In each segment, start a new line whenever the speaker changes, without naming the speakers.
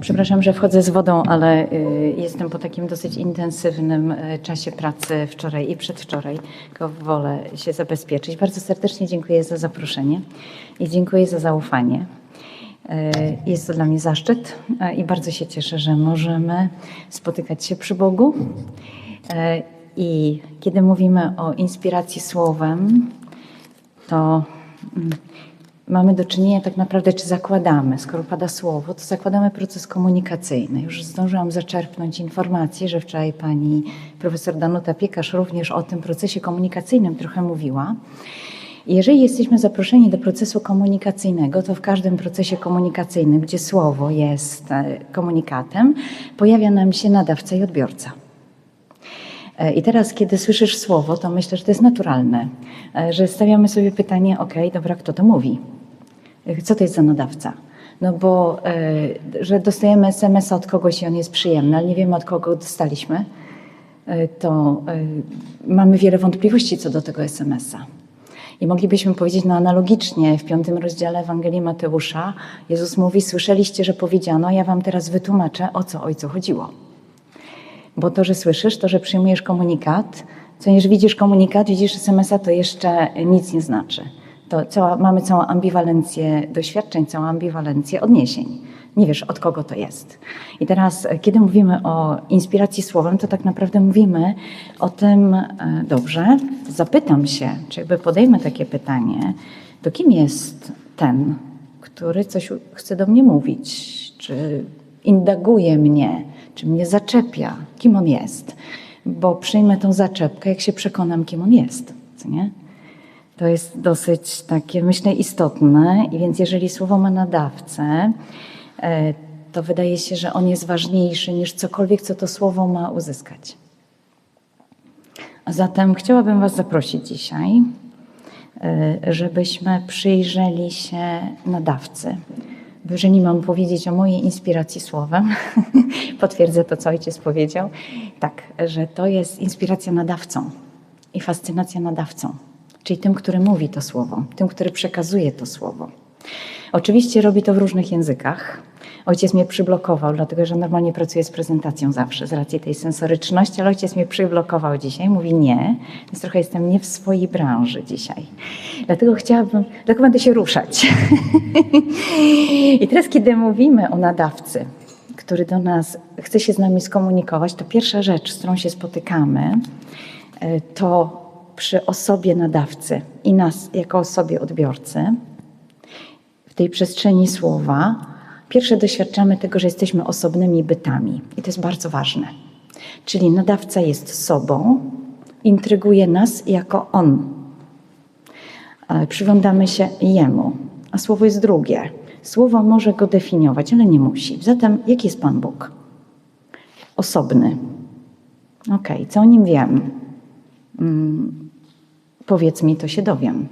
Przepraszam, że wchodzę z wodą, ale y, jestem po takim dosyć intensywnym y, czasie pracy wczoraj i przedwczoraj, tylko wolę się zabezpieczyć. Bardzo serdecznie dziękuję za zaproszenie i dziękuję za zaufanie. Y, Jest to dla mnie zaszczyt i bardzo się cieszę, że możemy spotykać się przy Bogu. I kiedy mówimy o inspiracji słowem, to mm, mamy do czynienia tak naprawdę, czy zakładamy, skoro pada słowo, to zakładamy proces komunikacyjny. Już zdążyłam zaczerpnąć informację, że wczoraj pani profesor Danuta Piekarz również o tym procesie komunikacyjnym trochę mówiła. Jeżeli jesteśmy zaproszeni do procesu komunikacyjnego, to w każdym procesie komunikacyjnym, gdzie słowo jest e, komunikatem, pojawia nam się nadawca i odbiorca. E, I teraz, kiedy słyszysz słowo, to myślę, że to jest naturalne, e, że stawiamy sobie pytanie, ok, dobra, kto to mówi? E, Co to jest za nadawca? No bo, że dostajemy SMS od kogoś i on jest przyjemny, ale nie wiemy od kogo go dostaliśmy, to mamy wiele wątpliwości co do tego SMS-a. I moglibyśmy powiedzieć, no analogicznie w piątym rozdziale Ewangelii Mateusza Jezus mówi, słyszeliście, że powiedziano, ja wam teraz wytłumaczę, o co Ojcu chodziło. Bo to, że słyszysz, to, że przyjmujesz komunikat, co niż widzisz komunikat, widzisz SMS-a, to jeszcze nic nie znaczy. To cała, mamy całą ambiwalencję doświadczeń, całą ambiwalencję odniesień. Nie wiesz, od kogo to jest. I teraz, kiedy mówimy o inspiracji słowem, to tak naprawdę mówimy o tym, e, dobrze, zapytam się, czy jakby podejmę takie pytanie, to kim jest ten, który coś chce do mnie mówić, czy indaguje mnie, czy mnie zaczepia, kim on jest. Bo przyjmę tą zaczepkę, jak się przekonam, kim on jest. Nie? To jest dosyć takie, myślę, istotne. I więc jeżeli słowo ma nadawcę, e, to wydaje się, że on jest ważniejszy niż cokolwiek, co to słowo ma uzyskać. A zatem chciałabym Was zaprosić dzisiaj, e, żebyśmy przyjrzeli się nadawcy. Jeżeli mam powiedzieć o mojej inspiracji słowem, potwierdzę to, co ojciec powiedział, tak, że to jest inspiracja nadawcą i fascynacja nadawcą, czyli tym, który mówi to słowo, tym, który przekazuje to słowo. Oczywiście robi to w różnych językach. Ojciec mnie przyblokował, dlatego że normalnie pracuję z prezentacją zawsze, z racji tej sensoryczności, ale ojciec mnie przyblokował dzisiaj, mówi nie, więc trochę jestem nie w swojej branży dzisiaj. Dlatego chciałabym, dlatego będę się ruszać. I teraz, kiedy mówimy o nadawcy, który do nas chce się z nami skomunikować, to pierwsza rzecz, z którą się spotykamy, e, to przy osobie nadawcy i nas jako osobie odbiorcy, w tej przestrzeni słowa, pierwsze doświadczamy tego, że jesteśmy osobnymi bytami. I to jest bardzo ważne. Czyli nadawca jest sobą, intryguje nas jako on. Przyglądamy się jemu, a słowo jest drugie. Słowo może go definiować, ale nie musi. Zatem, jaki jest Pan Bóg? Osobny. Okej, co o nim wiem? Mm, powiedz mi, to się dowiem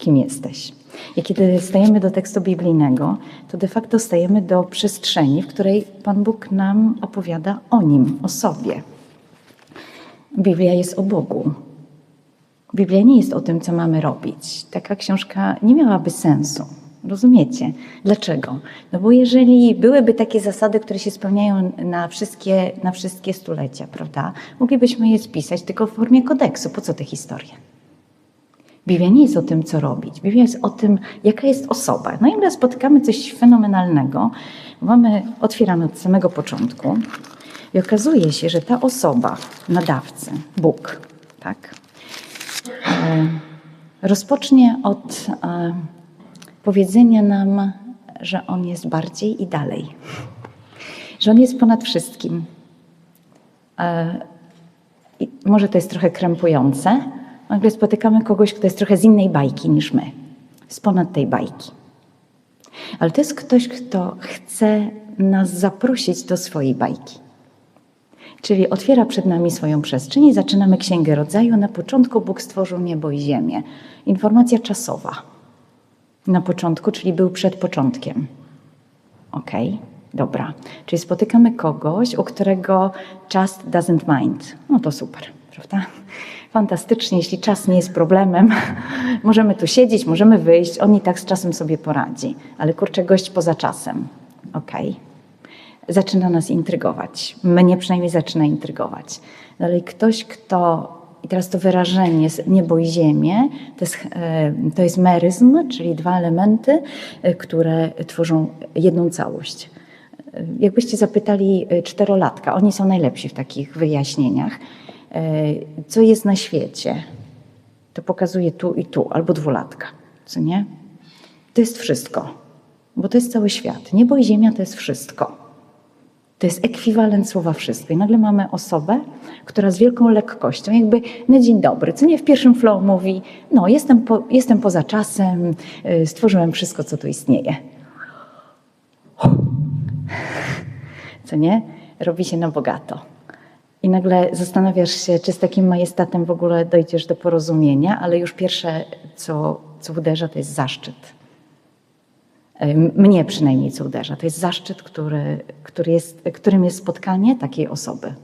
kim jesteś. I kiedy stajemy do tekstu biblijnego, to de facto stajemy do przestrzeni, w której Pan Bóg nam opowiada o nim, o sobie. Biblia jest o Bogu. Biblia nie jest o tym, co mamy robić. Taka książka nie miałaby sensu. Rozumiecie? Dlaczego? No bo jeżeli byłyby takie zasady, które się spełniają na wszystkie, na wszystkie stulecia, prawda? Moglibyśmy je spisać tylko w formie kodeksu. Po co te historie? Biblia nie jest o tym, co robić. Biblia jest o tym, jaka jest osoba. No i nagle spotykamy coś fenomenalnego. Mamy, otwieramy od samego początku i okazuje się, że ta osoba, nadawcy, Bóg, tak, e, rozpocznie od e, powiedzenia nam, że On jest bardziej i dalej. Że On jest ponad wszystkim. E, i może to jest trochę krępujące, nagle spotykamy kogoś, kto jest trochę z innej bajki niż my, z ponad tej bajki. Ale to jest ktoś, kto chce nas zaprosić do swojej bajki. Czyli otwiera przed nami swoją przestrzeń i zaczynamy Księgę Rodzaju. Na początku Bóg stworzył niebo i ziemię. Informacja czasowa. Na początku, czyli był przed początkiem. Okej, dobra. Czyli spotykamy kogoś, u którego czas doesn't mind. No to super, prawda? Fantastycznie, jeśli czas nie jest problemem, możemy tu siedzieć, możemy wyjść, on i tak z czasem sobie poradzi. Ale kurczę, gość poza czasem. Okej, zaczyna nas intrygować. Mnie przynajmniej zaczyna intrygować. Dalej ktoś, kto, i teraz to wyrażenie niebo i ziemię, to jest, e, to jest meryzm, czyli dwa elementy, e, które tworzą jedną całość. E, Jakbyście zapytali czterolatka, oni są najlepsi w takich wyjaśnieniach, co jest na świecie, to pokazuje tu i tu, albo dwulatka, co nie? To jest wszystko, bo to jest cały świat. Niebo i ziemia to jest wszystko. To jest ekwiwalent słowa wszystko. I nagle mamy osobę, która z wielką lekkością, jakby na dzień dobry, co nie w pierwszym flow mówi, no jestem, po, jestem poza czasem, y, stworzyłem wszystko, co tu istnieje. Co nie? Robi się na bogato. I nagle zastanawiasz się, czy z takim majestatem w ogóle dojdziesz do porozumienia, ale już pierwsze, co, co uderza, to jest zaszczyt. Mnie przynajmniej co uderza. To jest zaszczyt, który, który jest, którym jest spotkanie takiej osoby.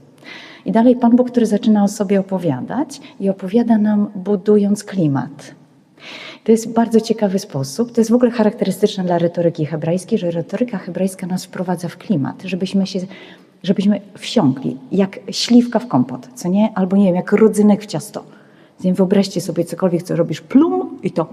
I dalej Pan Bóg, który zaczyna o sobie opowiadać i opowiada nam budując klimat. To jest bardzo ciekawy sposób. To jest w ogóle charakterystyczne dla retoryki hebrajskiej, że retoryka hebrajska nas wprowadza w klimat, żebyśmy się, żebyśmy wsiąkli, jak śliwka w kompot, co nie? Albo nie wiem, jak rodzynek w ciasto. Więc wyobraźcie sobie cokolwiek, co robisz, plum i to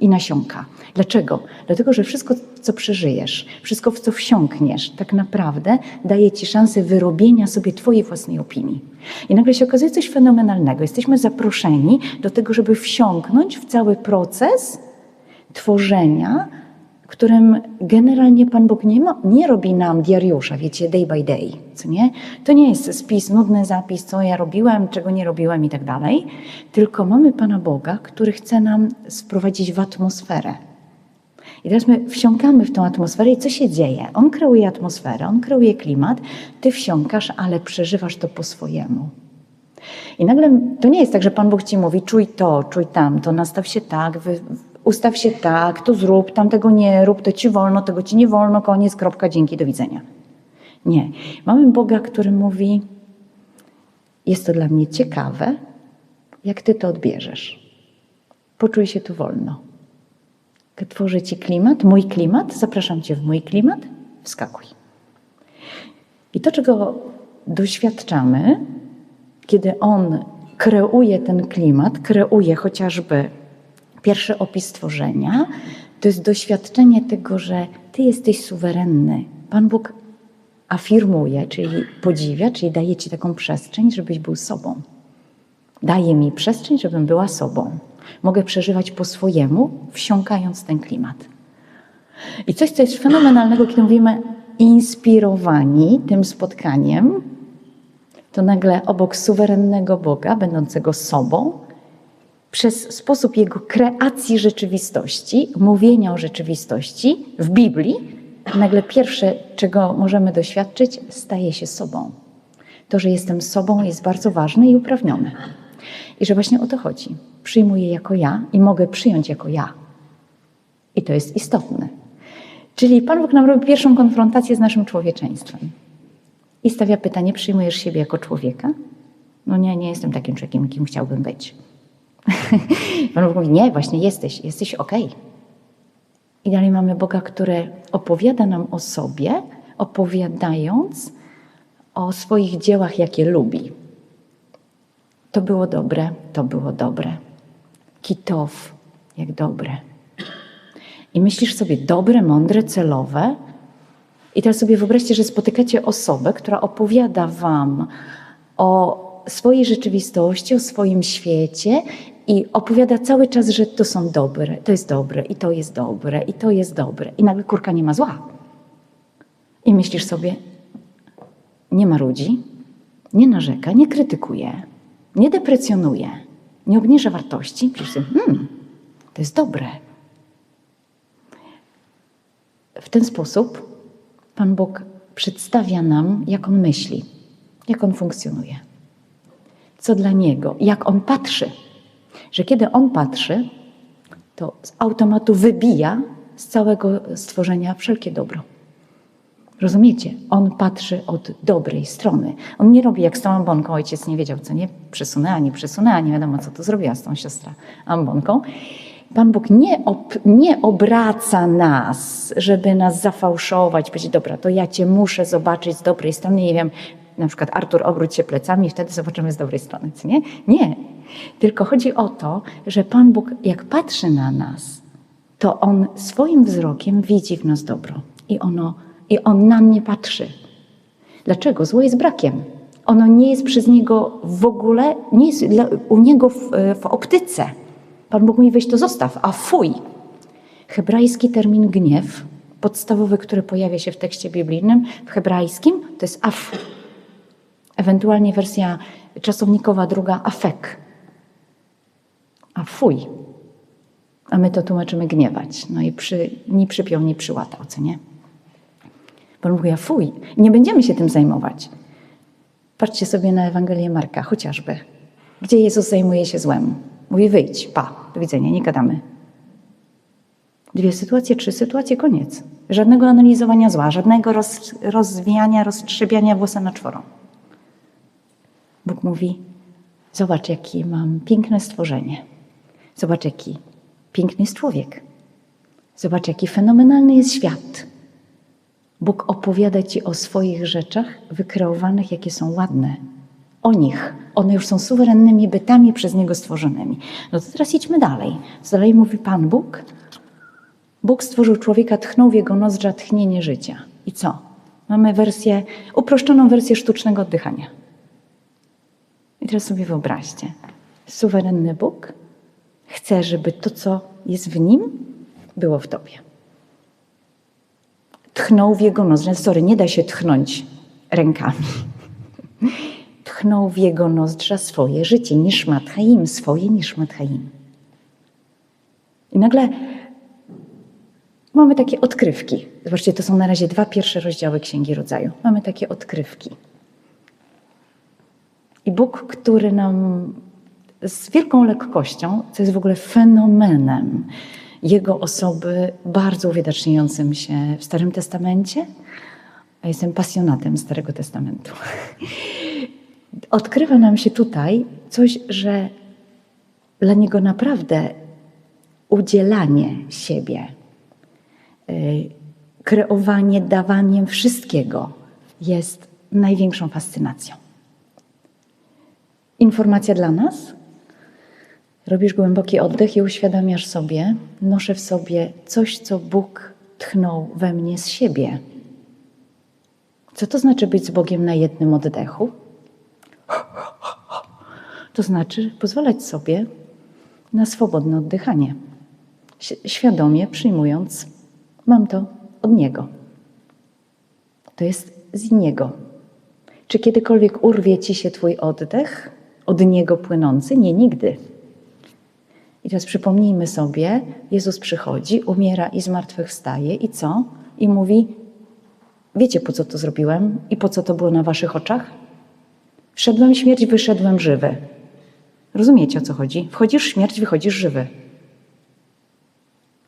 i nasiąka. Dlaczego? Dlatego, że wszystko, co przeżyjesz, wszystko, w co wsiąkniesz, tak naprawdę daje ci szansę wyrobienia sobie twojej własnej opinii. I nagle się okazuje coś fenomenalnego. Jesteśmy zaproszeni do tego, żeby wsiąknąć w cały proces tworzenia, którym generalnie Pan Bóg nie, ma, nie robi nam diariusza, wiecie, day by day, co nie? To nie jest spis, nudny zapis, co ja robiłem, czego nie robiłem i tak dalej, tylko mamy Pana Boga, który chce nam sprowadzić w atmosferę. I teraz my wsiąkamy w tą atmosferę i co się dzieje? On kreuje atmosferę, on kreuje klimat, ty wsiąkasz, ale przeżywasz to po swojemu. I nagle to nie jest tak, że Pan Bóg ci mówi, czuj to, czuj tamto, nastaw się tak, wy, ustaw się tak, to zrób, tamtego nie rób, to ci wolno, tego ci nie wolno, koniec, kropka, dzięki, do widzenia. Nie. Mamy Boga, który mówi, jest to dla mnie ciekawe, jak ty to odbierzesz. Poczuj się tu wolno. Tworzę ci klimat, mój klimat, zapraszam cię w mój klimat, wskakuj. I to, czego doświadczamy, kiedy on kreuje ten klimat, kreuje chociażby pierwszy opis stworzenia, to jest doświadczenie tego, że Ty jesteś suwerenny. Pan Bóg afirmuje, czyli podziwia, czyli daje Ci taką przestrzeń, żebyś był sobą. Daje mi przestrzeń, żebym była sobą. Mogę przeżywać po swojemu, wsiąkając ten klimat. I coś, co jest fenomenalnego, kiedy mówimy inspirowani tym spotkaniem, to nagle obok suwerennego Boga, będącego sobą, przez sposób jego kreacji rzeczywistości, mówienia o rzeczywistości w Biblii, nagle pierwsze, czego możemy doświadczyć, staje się sobą. To, że jestem sobą, jest bardzo ważne i uprawnione. I że właśnie o to chodzi. Przyjmuję jako ja i mogę przyjąć jako ja. I to jest istotne. Czyli Pan Bóg nam robi pierwszą konfrontację z naszym człowieczeństwem. I stawia pytanie: przyjmujesz siebie jako człowieka? No nie, nie jestem takim człowiekiem, kim chciałbym być. Pan Bóg mówi, nie, właśnie jesteś, jesteś okej. Okay. I dalej mamy Boga, który opowiada nam o sobie, opowiadając o swoich dziełach, jakie lubi. To było dobre, to było dobre. Kitow, jak dobre. I myślisz sobie, dobre, mądre, celowe. I teraz sobie wyobraźcie, że spotykacie osobę, która opowiada wam o swojej rzeczywistości, o swoim świecie i opowiada cały czas, że to są dobre, to jest dobre, i to jest dobre, i to jest dobre. I nagle kurka nie ma zła. I myślisz sobie, nie ma ludzi, nie narzeka, nie krytykuje, nie deprecjonuje, nie obniża wartości. Myślisz sobie, hmm, to jest dobre. W ten sposób Pan Bóg przedstawia nam, jak On myśli, jak On funkcjonuje, co dla Niego, jak On patrzy że kiedy on patrzy, to z automatu wybija z całego stworzenia wszelkie dobro. Rozumiecie? On patrzy od dobrej strony. On nie robi jak z tą ambonką. Ojciec nie wiedział, co nie przesunęła, nie przesunęła, nie wiadomo, co to zrobiła z tą siostra ambonką. Pan Bóg nie, ob, nie obraca nas, żeby nas zafałszować, powiedzieć, dobra, to ja Cię muszę zobaczyć z dobrej strony, nie wiem, na przykład Artur obróć się plecami wtedy zobaczymy z dobrej strony, co nie? Nie. Tylko chodzi o to, że Pan Bóg jak patrzy na nas, to On swoim wzrokiem widzi w nas dobro i, ono, i On na mnie patrzy. Dlaczego? Zło jest brakiem. Ono nie jest przez Niego w ogóle, nie jest dla, u Niego w, w optyce. Pan Bóg mówi, weź to zostaw, a fuj. Hebrajski termin gniew, podstawowy, który pojawia się w tekście biblijnym, w hebrajskim, to jest af. Ewentualnie wersja czasownikowa druga, afek. A fuj. A my to tłumaczymy gniewać. No i przy, ni przypiął, ni przyłatał, co nie? Pan mówi, a fuj, nie będziemy się tym zajmować. Patrzcie sobie na Ewangelię Marka, chociażby. Gdzie Jezus zajmuje się złem. Mówi, wyjdź, pa, do widzenia, nie gadamy. Dwie sytuacje, trzy sytuacje, koniec. Żadnego analizowania zła, żadnego roz, rozwijania, roztrzebiania włosa na czworo. Bóg mówi, zobacz, jaki mam piękne stworzenie. Zobacz, jaki piękny jest człowiek. Zobacz, jaki fenomenalny jest świat. Bóg opowiada Ci o swoich rzeczach wykreowanych, jakie są ładne. O nich. One już są suwerennymi bytami przez Niego stworzonymi. No to teraz idźmy dalej. Dalej mówi Pan Bóg. Bóg stworzył człowieka, tchnął w jego nozdrza tchnienie życia. I co? Mamy wersję, uproszczoną wersję sztucznego oddychania. I teraz sobie wyobraźcie. Suwerenny Bóg chce, żeby to, co jest w nim, było w tobie. Tchnął w jego nozdrza. Sorry, nie da się tchnąć rękami. Tchnął w jego nozdrza swoje życie, niż matchaim, swoje niż matchaim. I nagle mamy takie odkrywki. Zobaczcie, to są na razie dwa pierwsze rozdziały Księgi Rodzaju. Mamy takie odkrywki. I Bóg, który nam z wielką lekkością, co jest w ogóle fenomenem Jego osoby, bardzo uwidaczniającym się w Starym Testamencie, a jestem pasjonatem Starego Testamentu. Odkrywa nam się tutaj coś, że dla Niego naprawdę udzielanie siebie, y, kreowanie, dawaniem wszystkiego jest największą fascynacją. Informacja dla nas. Robisz głęboki oddech i uświadamiasz sobie, noszę w sobie coś, co Bóg tchnął we mnie z siebie. Co to znaczy być z Bogiem na jednym oddechu? To znaczy pozwalać sobie na swobodne oddychanie. Świadomie przyjmując, mam to od Niego. To jest z Niego. Czy kiedykolwiek urwie ci się Twój oddech? od Niego płynący? Nie, nigdy. I teraz przypomnijmy sobie, Jezus przychodzi, umiera i zmartwychwstaje i co? I mówi, wiecie po co to zrobiłem i po co to było na waszych oczach? Wszedłem w śmierć, wyszedłem żywy. Rozumiecie o co chodzi? Wchodzisz w śmierć, wychodzisz żywy.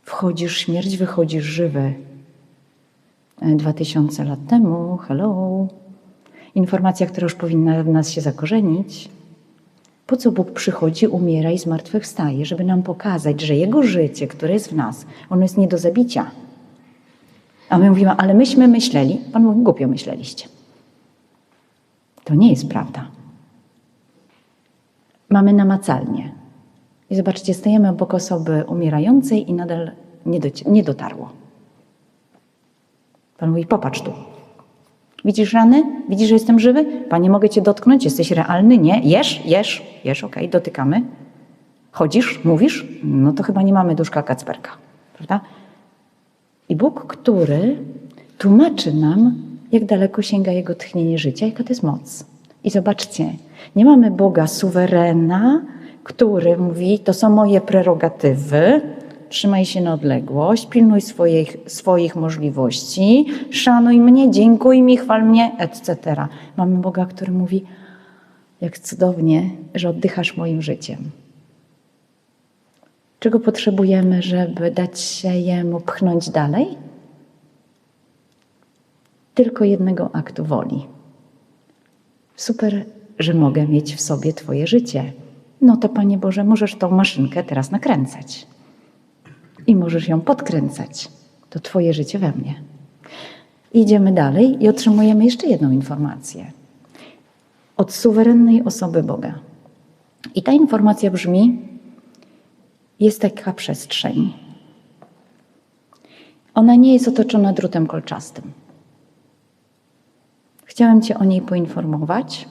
Wchodzisz w śmierć, wychodzisz żywy. Dwa tysiące lat temu, hello. Informacja, która już powinna w nas się zakorzenić. Po co Bóg przychodzi, umiera i zmartwychwstaje? Żeby nam pokazać, że Jego życie, które jest w nas, ono jest nie do zabicia. A my mówimy, ale myśmy myśleli, Pan mówi, głupio myśleliście. To nie jest prawda. Mamy namacalnie. I zobaczcie, stajemy obok osoby umierającej i nadal nie, nie dotarło. Pan mówi, popatrz tu. Widzisz rany? Widzisz, że jestem żywy? Panie, mogę cię dotknąć? Jesteś realny? Nie? Jesz? Jesz? Jesz, okej, okay. dotykamy. Chodzisz? Mówisz? No to chyba nie mamy duszka Kacperka, prawda? I Bóg, który tłumaczy nam, jak daleko sięga Jego tchnienie życia, jaka to jest moc. I zobaczcie, nie mamy Boga suwerena, który mówi, to są moje prerogatywy, trzymaj się na odległość, pilnuj swoich, swoich możliwości, szanuj mnie, dziękuj mi, chwal mnie, etc. Mamy Boga, który mówi, jak cudownie, że oddychasz moim życiem. Czego potrzebujemy, żeby dać się Jemu pchnąć dalej? Tylko jednego aktu woli. Super, że mogę mieć w sobie Twoje życie. No to Panie Boże, możesz tą maszynkę teraz nakręcać. I możesz ją podkręcać. To Twoje życie we mnie. Idziemy dalej i otrzymujemy jeszcze jedną informację od suwerennej osoby Boga. I ta informacja brzmi: jest taka przestrzeń. Ona nie jest otoczona drutem kolczastym. Chciałem Cię o niej poinformować.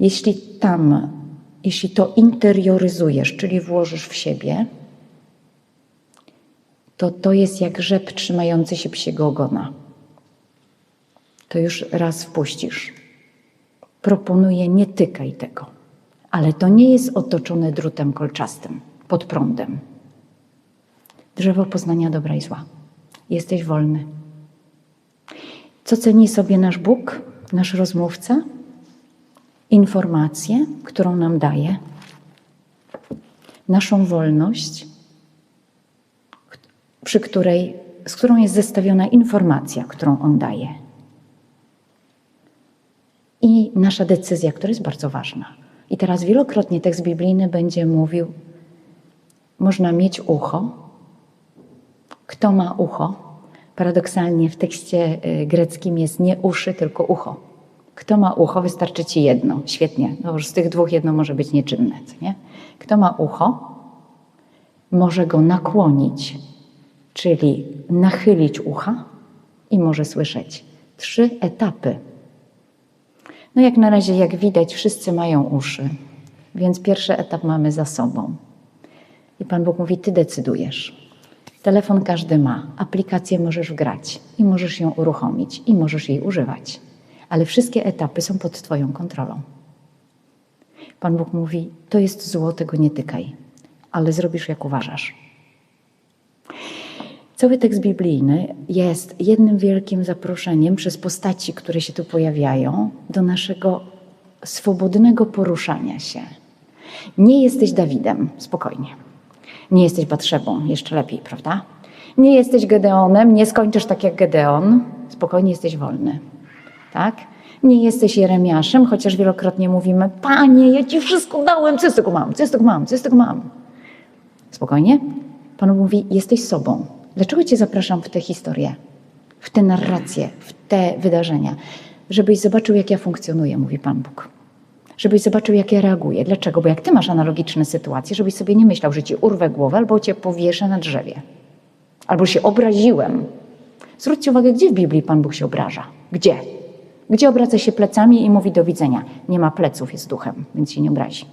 Jeśli tam, jeśli to interioryzujesz, czyli włożysz w siebie, to to jest jak rzep trzymający się psiego ogona. To już raz wpuścisz. Proponuję, nie tykaj tego. Ale to nie jest otoczone drutem kolczastym, pod prądem. Drzewo poznania dobra i zła. Jesteś wolny. Co ceni sobie nasz Bóg, nasz rozmówca? Informację, którą nam daje, naszą wolność, przy której, z którą jest zestawiona informacja, którą on daje. I nasza decyzja, która jest bardzo ważna. I teraz wielokrotnie tekst biblijny będzie mówił: można mieć ucho. Kto ma ucho? Paradoksalnie w tekście y, greckim jest nie uszy, tylko ucho. Kto ma ucho, wystarczy ci jedno. Świetnie. No już z tych dwóch jedno może być nieczynne. Nie? Kto ma ucho, może go nakłonić, czyli nachylić ucha i może słyszeć. Trzy etapy. No jak na razie, jak widać, wszyscy mają uszy, więc pierwszy etap mamy za sobą. I Pan Bóg mówi: Ty decydujesz. Telefon każdy ma, aplikację możesz wgrać i możesz ją uruchomić i możesz jej używać, ale wszystkie etapy są pod Twoją kontrolą. Pan Bóg mówi: To jest zło, tego nie tykaj, ale zrobisz jak uważasz. Cały tekst biblijny jest jednym wielkim zaproszeniem przez postaci, które się tu pojawiają, do naszego swobodnego poruszania się. Nie jesteś Dawidem, spokojnie. Nie jesteś Batrzebą, jeszcze lepiej, prawda? Nie jesteś Gedeonem, nie skończysz tak jak Gedeon, spokojnie jesteś wolny. Tak? Nie jesteś Jeremiaszem, chociaż wielokrotnie mówimy, Panie, ja Ci wszystko dałem, co z tego mam, co z tego mam, co z tego mam. Spokojnie. Pan mówi, jesteś sobą. Dlaczego Cię zapraszam w tę historię, w tę narrację, w te wydarzenia? Żebyś zobaczył, jak ja funkcjonuję, mówi Pan Bóg. Żebyś zobaczył, jak ja reaguję. Dlaczego? Bo jak Ty masz analogiczne sytuacje, żebyś sobie nie myślał, że Ci urwę głowę albo Cię powieszę na drzewie. Albo się obraziłem. Zwróćcie uwagę, gdzie w Biblii Pan Bóg się obraża. Gdzie? Gdzie obraca się plecami i mówi do widzenia. Nie ma pleców, jest duchem, więc się nie obrazi.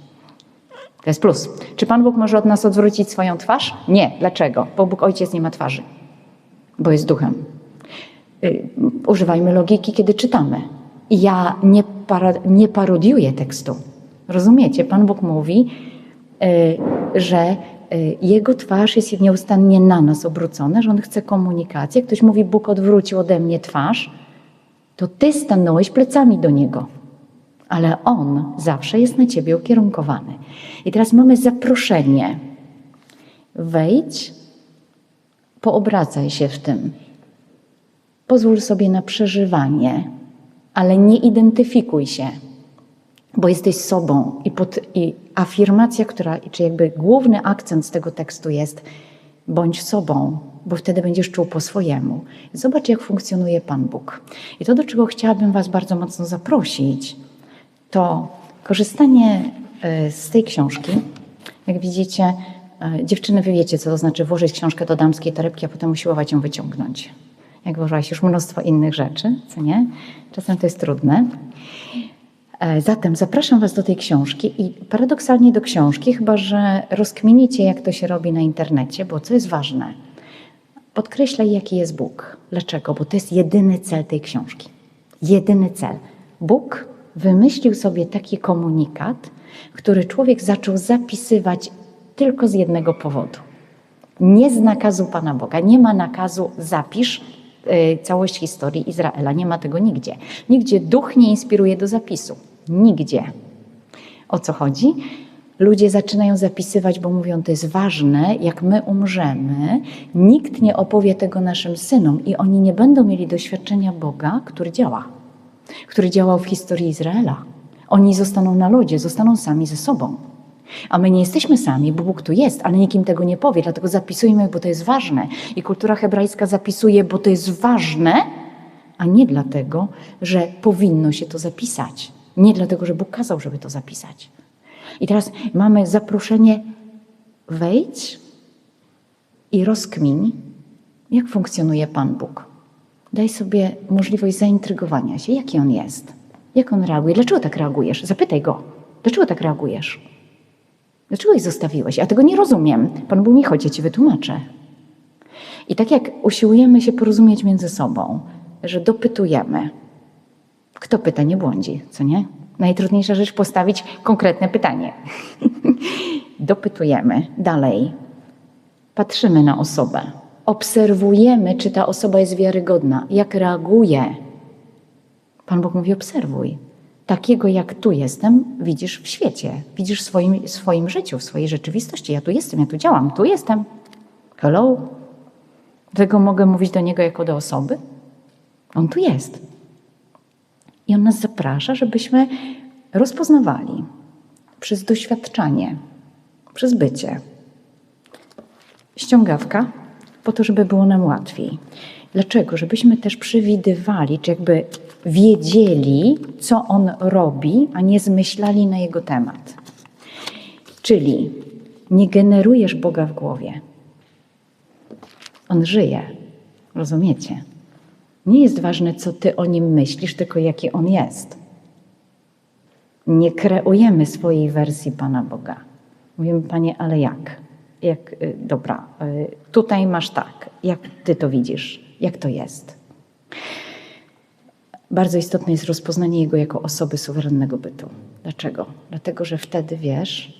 To jest plus. Czy Pan Bóg może od nas odwrócić swoją twarz? Nie. Dlaczego? Bo Bóg Ojciec nie ma twarzy, bo jest duchem. Y, używajmy logiki, kiedy czytamy. Ja nie, para, nie parodiuję tekstu. Rozumiecie? Pan Bóg mówi, y, że y, jego twarz jest nieustannie na nas obrócona, że on chce komunikacji. Jak ktoś mówi, Bóg odwrócił ode mnie twarz, to ty stanąłeś plecami do niego ale On zawsze jest na Ciebie ukierunkowany. I teraz mamy zaproszenie. Wejdź, poobracaj się w tym. Pozwól sobie na przeżywanie, ale nie identyfikuj się, bo jesteś sobą. I, pod, I afirmacja, która, czy jakby główny akcent z tego tekstu jest: bądź sobą, bo wtedy będziesz czuł po swojemu. Zobacz, jak funkcjonuje Pan Bóg. I to, do czego chciałabym Was bardzo mocno zaprosić, to korzystanie e, z tej książki, jak widzicie, e, dziewczyny, wy wiecie, co to znaczy włożyć książkę do damskiej torebki, a potem usiłować ją wyciągnąć. Jak włożyłaś już mnóstwo innych rzeczy, co nie? Czasem to jest trudne. E, zatem zapraszam Was do tej książki i paradoksalnie do książki, chyba że rozkminicie, jak to się robi na internecie, bo co jest ważne, podkreślaj, jaki jest Bóg. Dlaczego? Bo to jest jedyny cel tej książki. Jedyny cel. Bóg wymyślił sobie taki komunikat, który człowiek zaczął zapisywać tylko z jednego powodu. Nie z nakazu Pana Boga. Nie ma nakazu zapisz y, całość historii Izraela. Nie ma tego nigdzie. Nigdzie duch nie inspiruje do zapisu. Nigdzie. O co chodzi? Ludzie zaczynają zapisywać, bo mówią, to jest ważne, jak my umrzemy, nikt nie opowie tego naszym synom i oni nie będą mieli doświadczenia Boga, który działa który działał w historii Izraela. Oni zostaną na lodzie, zostaną sami ze sobą. A my nie jesteśmy sami, bo Bóg tu jest, ale nikim tego nie powie, dlatego zapisujmy, bo to jest ważne. I kultura hebrajska zapisuje, bo to jest ważne, a nie dlatego, że powinno się to zapisać. Nie dlatego, że Bóg kazał, żeby to zapisać. I teraz mamy zaproszenie: wejdź i rozkmin, jak funkcjonuje Pan Bóg. Daj sobie możliwość zaintrygowania się, jaki on jest, jak on reaguje, dlaczego tak reagujesz. Zapytaj go, dlaczego tak reagujesz. Dlaczego ich zostawiłeś? Ja tego nie rozumiem. Pan Bóg mi chodzi, ja ci wytłumaczę. I tak jak usiłujemy się porozumieć między sobą, że dopytujemy, kto pyta, nie błądzi, co nie? Najtrudniejsza rzecz postawić konkretne pytanie. dopytujemy dalej, patrzymy na osobę, obserwujemy, czy ta osoba jest wiarygodna, jak reaguje. Pan Bóg mówi: obserwuj. Takiego jak tu jestem, widzisz w świecie, widzisz w swoim, swoim życiu, w swojej rzeczywistości. Ja tu jestem, ja tu działam, tu jestem. Hello? Dlatego mogę mówić do niego jako do osoby? On tu jest. I on nas zaprasza, żebyśmy rozpoznawali przez doświadczanie, przez bycie. Ściągawka po to, żeby było nam łatwiej. Dlaczego? Żebyśmy też przewidywali, czy jakby wiedzieli, co on robi, a nie zmyślali na jego temat. Czyli nie generujesz Boga w głowie. On żyje. Rozumiecie? Nie jest ważne, co ty o nim myślisz, tylko jaki on jest. Nie kreujemy swojej wersji Pana Boga. Mówimy, Panie, ale jak? Jak, y, dobra, y, tutaj masz tak. Jak ty to widzisz? Jak to jest? Bardzo istotne jest rozpoznanie jego jako osoby suwerennego bytu. Dlaczego? Dlatego, że wtedy wiesz,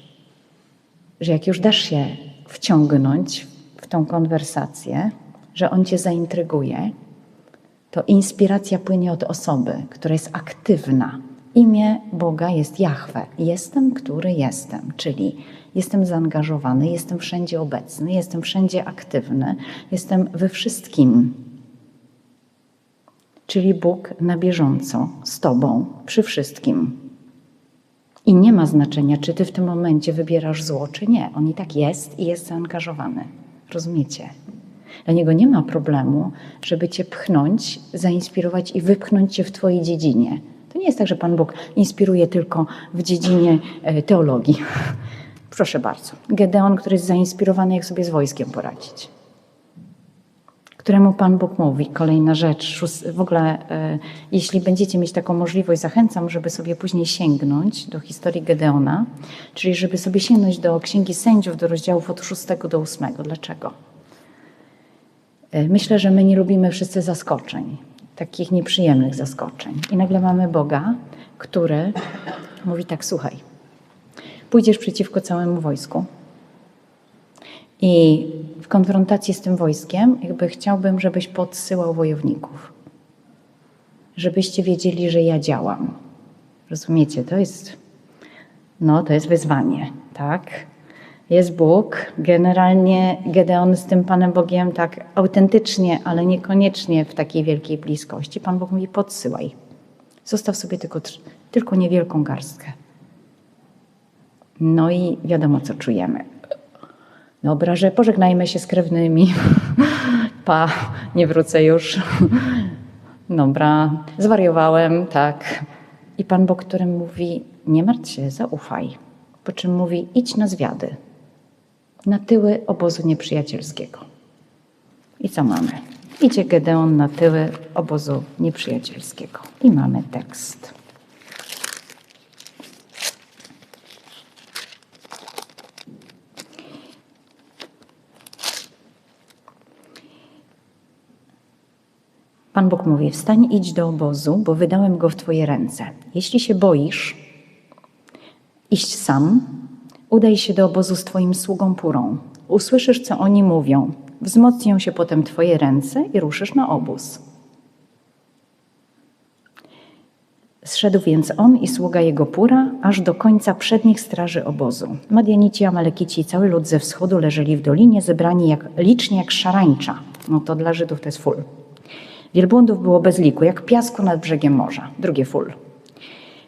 że jak już dasz się wciągnąć w tą konwersację, że on cię zaintryguje, to inspiracja płynie od osoby, która jest aktywna. Imię Boga jest Jahwe. Jestem, który jestem, czyli jestem zaangażowany, jestem wszędzie obecny, jestem wszędzie aktywny, jestem we wszystkim. Czyli Bóg na bieżąco z Tobą przy wszystkim. I nie ma znaczenia, czy Ty w tym momencie wybierasz zło, czy nie. On i tak jest i jest zaangażowany. Rozumiecie? Dla niego nie ma problemu, żeby cię pchnąć, zainspirować i wypchnąć cię w twojej dziedzinie. To nie jest tak, że Pan Bóg inspiruje tylko w dziedzinie e, teologii. Proszę bardzo. Gedeon, który jest zainspirowany, jak sobie z wojskiem poradzić. Któremu Pan Bóg mówi, kolejna rzecz, w ogóle e, jeśli będziecie mieć taką możliwość, zachęcam, żeby sobie później sięgnąć do historii Gedeona, czyli żeby sobie sięgnąć do Księgi Sędziów, do rozdziałów od 6 do 8. Dlaczego? E, myślę, że my nie lubimy wszyscy zaskoczeń, takich nieprzyjemnych zaskoczeń. I nagle mamy Boga, który mówi tak: Słuchaj, pójdziesz przeciwko całemu wojsku. I w konfrontacji z tym wojskiem, jakby chciałbym, żebyś podsyłał wojowników. Żebyście wiedzieli, że ja działam. Rozumiecie? To jest, no, to jest wyzwanie, tak? jest Bóg. Generalnie Gedeon z tym Panem Bogiem tak autentycznie, ale niekoniecznie w takiej wielkiej bliskości. Pan Bóg mówi: podsyłaj. Zostaw sobie tylko, tylko niewielką garstkę. No i wiadomo, co czujemy. Dobra, że pożegnajmy się z krewnymi. Pa, nie wrócę już. Dobra, zwariowałem, tak. I Pan Bóg, który mówi: Nie martw się, zaufaj. Po czym mówi: idź na zwiady na tyły obozu nieprzyjacielskiego. I co mamy? Idzie Gedeon na tyły obozu nieprzyjacielskiego. I mamy tekst. Pan Bóg mówi: Wstań, idź do obozu, bo wydałem go w Twoje ręce. Jeśli się boisz, iść sam, Udaj się do obozu z Twoim sługą Purą. Usłyszysz, co oni mówią. Wzmocnią się potem Twoje ręce i ruszysz na obóz. Zszedł więc on i sługa jego Pura, aż do końca przednich straży obozu. Madianici, Amalekici i cały lud ze wschodu leżeli w dolinie, zebrani jak, licznie jak szarańcza. No to dla Żydów to jest full. Wielbłądów było bez liku, jak piasku nad brzegiem morza. Drugie full.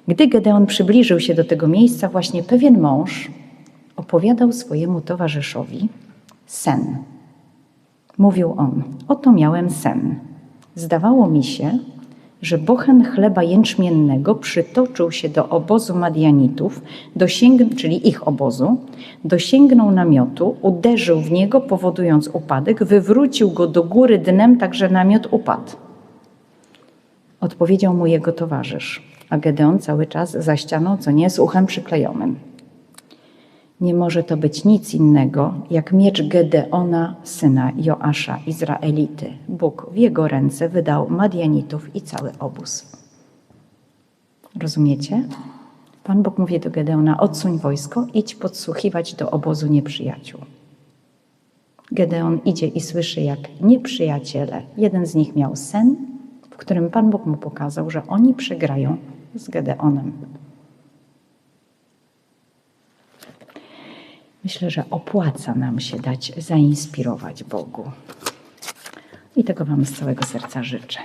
Gdy Gedeon przybliżył się do tego miejsca, właśnie pewien mąż, opowiadał swojemu towarzyszowi sen. Mówił on: Oto miałem sen. Zdawało mi się, że bochen chleba jęczmiennego przytoczył się do obozu Madianitów, dosięg... czyli ich obozu, dosięgnął namiotu, uderzył w niego, powodując upadek, wywrócił go do góry dnem, tak że namiot upadł. Odpowiedział mu jego towarzysz, a Gedeon cały czas za ścianą, co nie, z uchem przyklejonym. Nie może to być nic innego, jak miecz Gedeona, syna Joasza, Izraelity. Bóg w jego ręce wydał Madianitów i cały obóz. Rozumiecie? Pan Bóg mówi do Gedeona, odsuń wojsko, idź podsłuchiwać do obozu nieprzyjaciół. Gedeon idzie i słyszy, jak nieprzyjaciele, jeden z nich miał sen, w którym Pan Bóg mu pokazał, że oni przegrają z Gedeonem. Myślę, że opłaca nam się dać zainspirować Bogu. I tego Wam z całego serca życzę.